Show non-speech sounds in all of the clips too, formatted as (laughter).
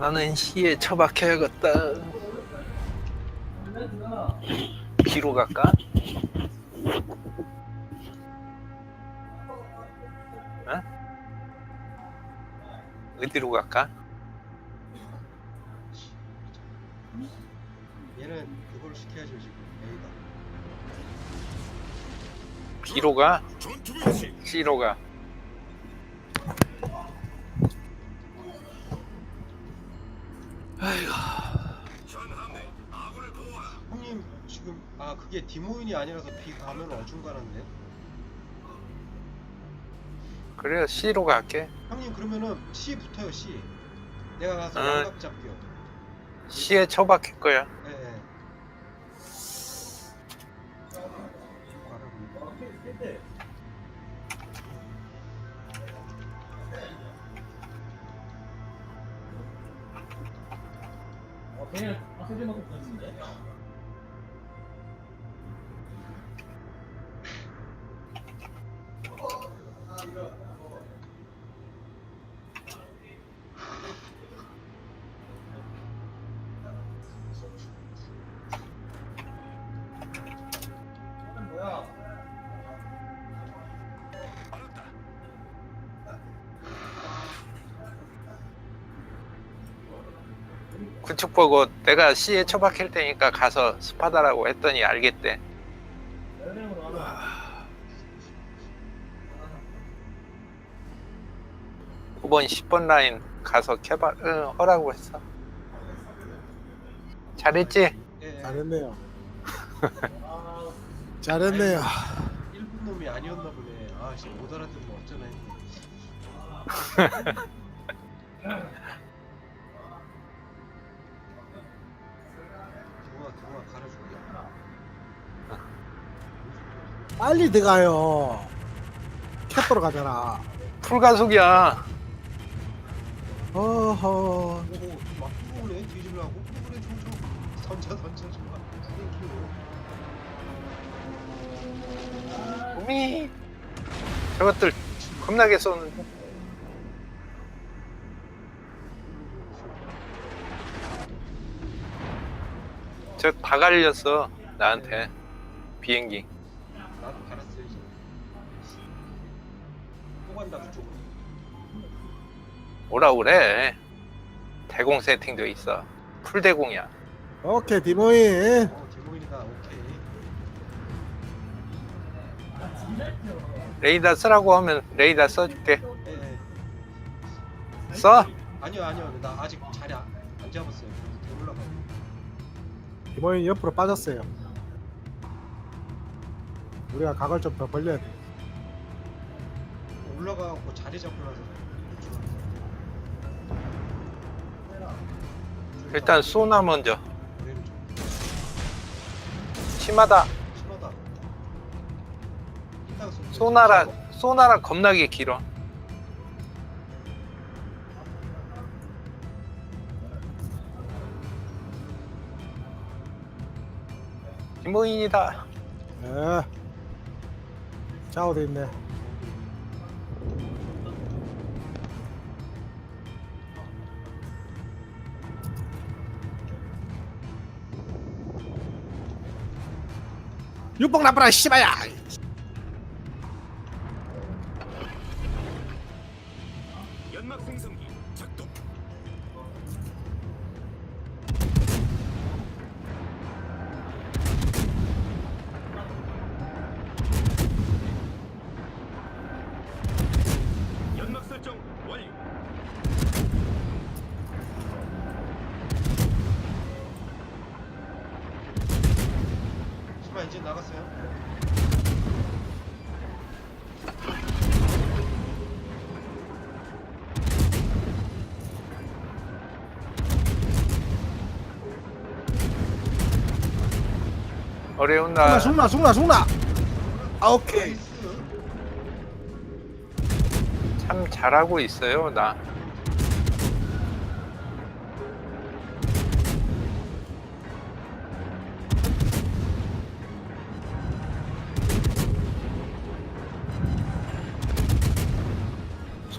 나는 시에 처박혀야겠다. 뒤로 갈까? 어? 어디로 갈까? 얘는 그걸 시켜야죠 지금 A가 B로 가? C로 가? 형님 지금 아 그게 디모인이 아니라서 B 가면 어중간한데 그래요 C로 갈게. 형님 그러면은 C 붙어요 C 내가 가서 응. 양각 잡게요 C에 처박힐 거야. 예, 걔네 아세대 먹고 있는데? 구축 보고 내가 C에 처박힐 테니까 가서 스파다라고 했더니 알겠대. 오번 10번 라인 가서 캐바 응, 허라고 했어. 잘했지? 예, 예. 잘했네요. (laughs) 잘했네요. 일본 놈이 아니었나 보네 아씨 못 알아듣면 어쩌나 했네 (laughs) 빨리 들어가요. 캡도로 가잖아. 풀가속이야. 어허. 뒤질라고 던져 던져 우미 저것들 겁나게 쏘는데. 저 다 갈렸어 나한테 비행기. 나도 갈았어야지 또 간다 그쪽으로 오라 그래. 대공 세팅도 있어. 풀 대공이야. 오케이 디모인. 어 디모인이다 오케이 레이더 쓰라고 하면 레이더 써줄게. 예, 예. 써? 아니요 아니요 나 아직 자리 안, 안 잡았어요 디모인 옆으로 빠졌어요. 우리가 각을 좀 더 벌려야 돼. 올라가고 자리 잡고 나서 일단 소나 먼저. 좀 심하다. 심하다 소나라 소나라 겁나게 길어. 김모인이다. 예. 좌우돼 있네. 육봉 나쁘라 씨발야. 연막 생성 어려운 날 죽나 죽나 죽나. 아 오케이. 참 잘하고 있어요 나.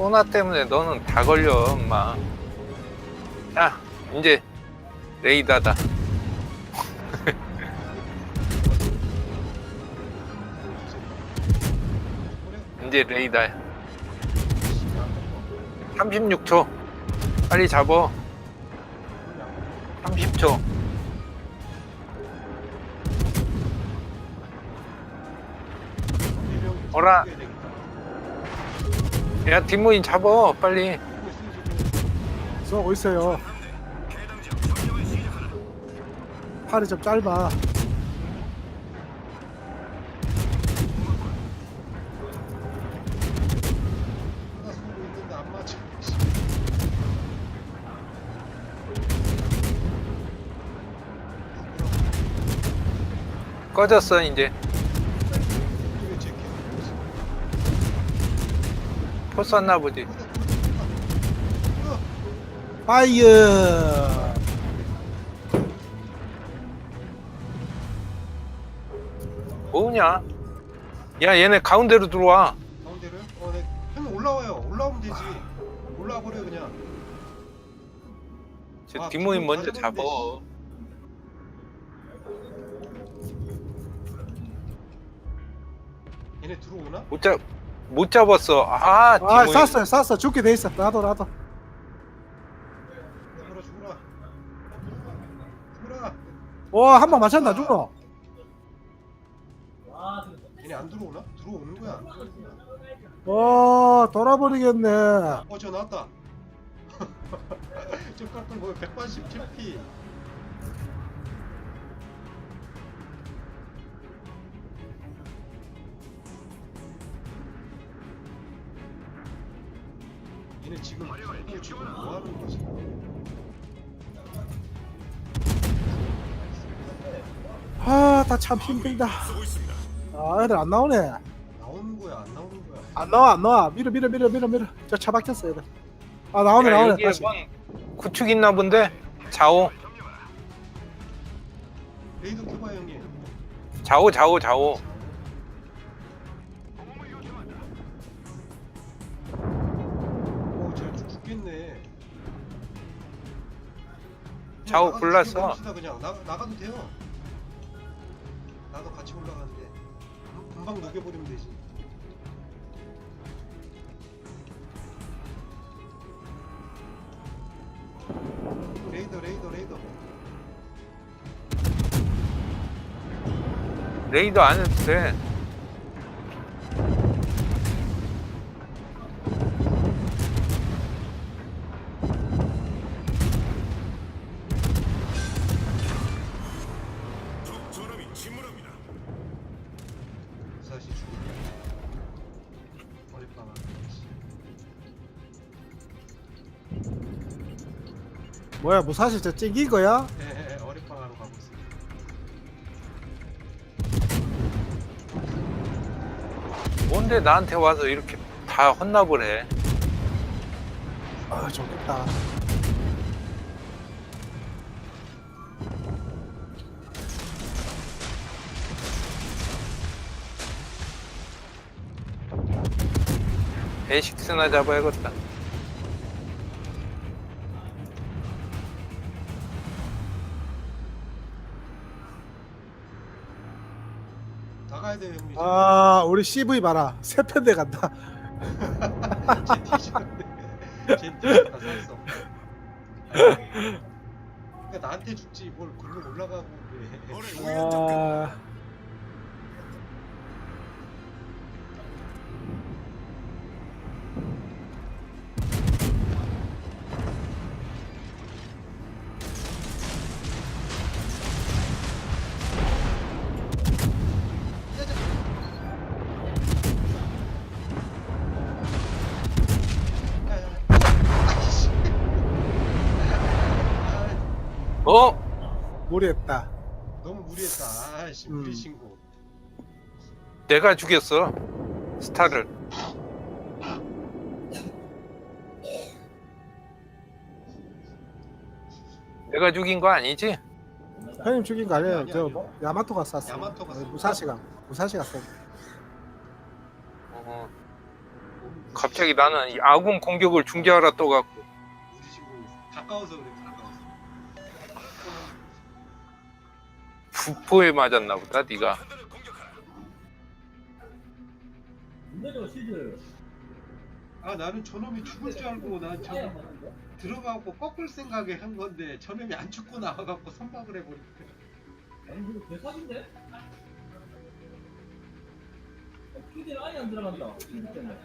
소나 때문에 너는 다 걸려 엄마. 야 이제 레이더다. (laughs) 이제 레이더야. 36초. 빨리 잡어. 30초. 어라. 야 뒷모인 잡어 빨리 쏘고 있어요. 팔이 좀 짧아. 꺼졌어 이제 포 썼나 보지 파이어. 뭐냐 야 얘네 가운데로 들어와 가운데를? 어, 네. 형님 올라와요. 올라오면 되지. 올라와 버려 그냥. 저 아, 뒷모인 뒷모인 먼저 다 잡어 얘네 들어오나? 못 잡 못 잡았어 아 아, 뒷모인 쐈어요, 쐈어. 죽게 돼 있어. 나도, 나도. 죽어라 죽어라. 죽어라. 와, 한 방 맞췄나, 죽어. 얘네 안 들어오나? 들어오는 거야. 와, 돌아버리겠네. 어, 저 나왔다. (laughs) 저 깎을 뭐 187p. 얘네 지금 자꾸 지금 뭐 하는 거지? 아, 다 참 힘들다. 아, 애들 안 나오네. 나오는 거야, 안 나오는 거야? 안 나와, 안 나와. 밀어, 밀어, 밀어, 밀어, 밀어. 저 차 박혔어, 애들. 아, 나오네, 야, 나오네. 여기에 다시. 뭔 구축 있나 본데 좌우 레이더 켜봐 형님. 좌우 좌우 좌우 좌우 나가서 골랐어. 죽여봅시다, 그냥 나 나가도 돼요. 나도 같이 올라가는데 금- 금방 녹여버리면 되지. 레이더, 레이더, 레이더. 레이더 안 해도 돼 뭐야, 무사시 저 찡긴 거야? 네, 어리빵 하러 가고 있어. 뭔데 나한테 와서 이렇게 다 혼납을 해 아, 좋겠다. 베이식스나 잡아야겠다 나가야 돼요 형님. 아, 우리 CV 봐라. 세 편대 간다. 쟤 뒤졌다 샀어. 그러니까 나한테 죽지 뭘 글로 올라가고 그래. 아, 무리했다. 너무 무리했다. 아씨 음. 무리 신고. 내가 죽였어 스타를 내가 죽인 거 아니지? 형님 죽인 거 아니에요? 아니, 저 아니, 아니. 야마토가 쐈어. 야마토가 쐈어. 무사시가 무사시가 쏜. 어, 갑자기 나는 이 아군 공격을 중지하라 떠갖고 무리 신고 가까워서 그래. 부포에 맞았나 보다 네가 아 나는 저놈이 죽을 줄 알고 난저 들어가고 꺾을 생각에 한 건데 저놈이 안 죽고 나와갖고 선박을 해버리니까 대사인데? 피디는 아예 안 들어간다. 피디 때문에.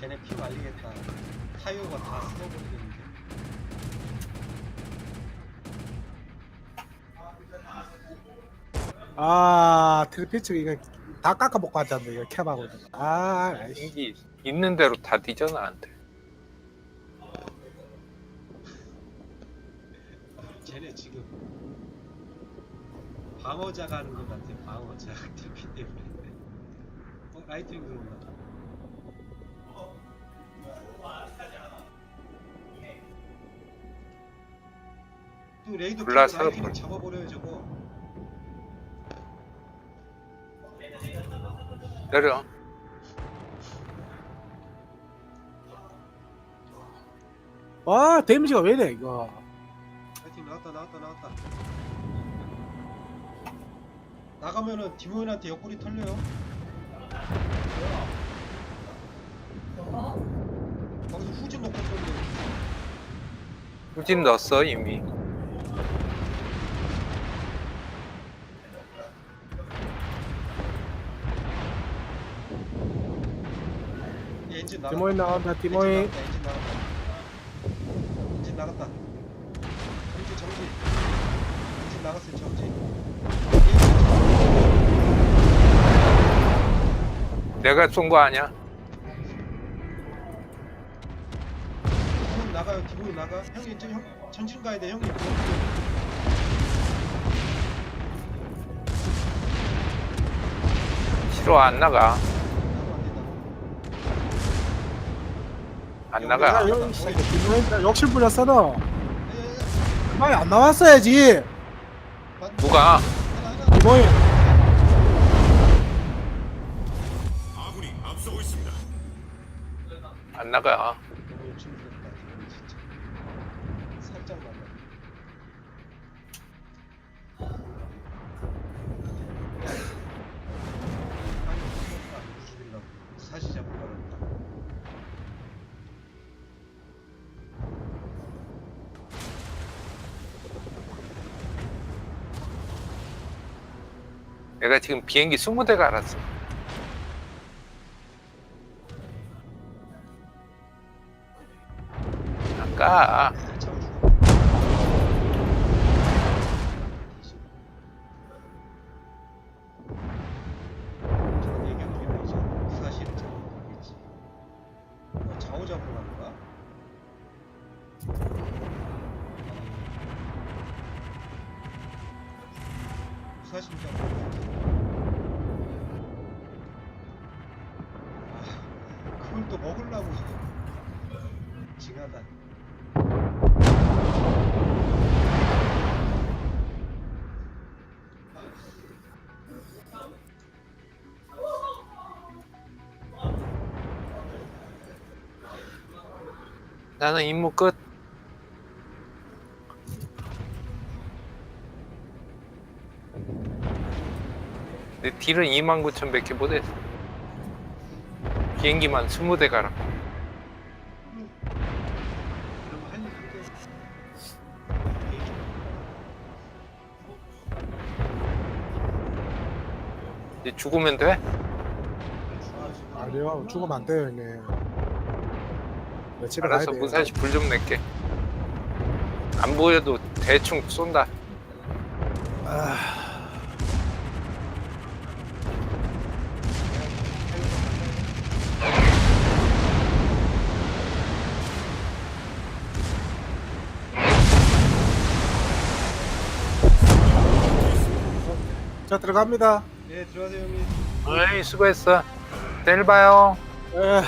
쟤네 피 말리겠다. 타이어가 다 쓸어버리겠는데. 아 트리피츠 이거 다 깎아 먹고 왔잖아 이거 캡하고 아 아이씨. 비행기 있는 대로 다 뒤져 나한테 쟤네 지금 방어자가 하는 것 같아. 방어자. (laughs) TP 때문에. 어, 라이트닝 들어온다. 또 레이더. 잡아버려요 저거. 내려. 와 데미지가 왜 이래 이거. 라이팅 나왔다 나왔다 나왔다. 나가면은 디모인한테 옆구리 털려요. 거기서 후진 놓고 쏘는데 후진 넣었어 이미 엔진 나갔다. 디모인 나온다 디모인 엔진 나갔다. 엔진 나갔다. 정지 정지. 엔진 나갔어요 정지. 내가 쏜 거 아니야? 디모인 나가요 디모인 나가. 형님 이제 형 전진 가야 돼 형님. 싫어 안 나가 안 나가. 야, 이 새끼 디모인 욕심 부렸어 너 예, 그만이 안 나왔어야지. 맞- 누가? 있습니다. 안 나가 내가 지금 비행기 20대 갈았어. 아까. 잡 나는 임무 끝. 내 딜은 29,100개 못했어. 비행기만 20대 가라. 죽으면 돼? 아니요 죽으면 안 돼요 형님 며칠 가야 알았어 돼요. 문산씨 불 좀 낼게 안 보여도 대충 쏜다 아, 자 들어갑니다. 네 들어가세요 형님. 어이 수고했어 내일 봐요 에휴.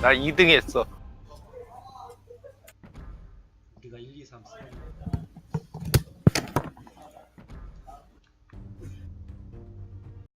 나 2등 했어 우리가 1, 2, 3, 4.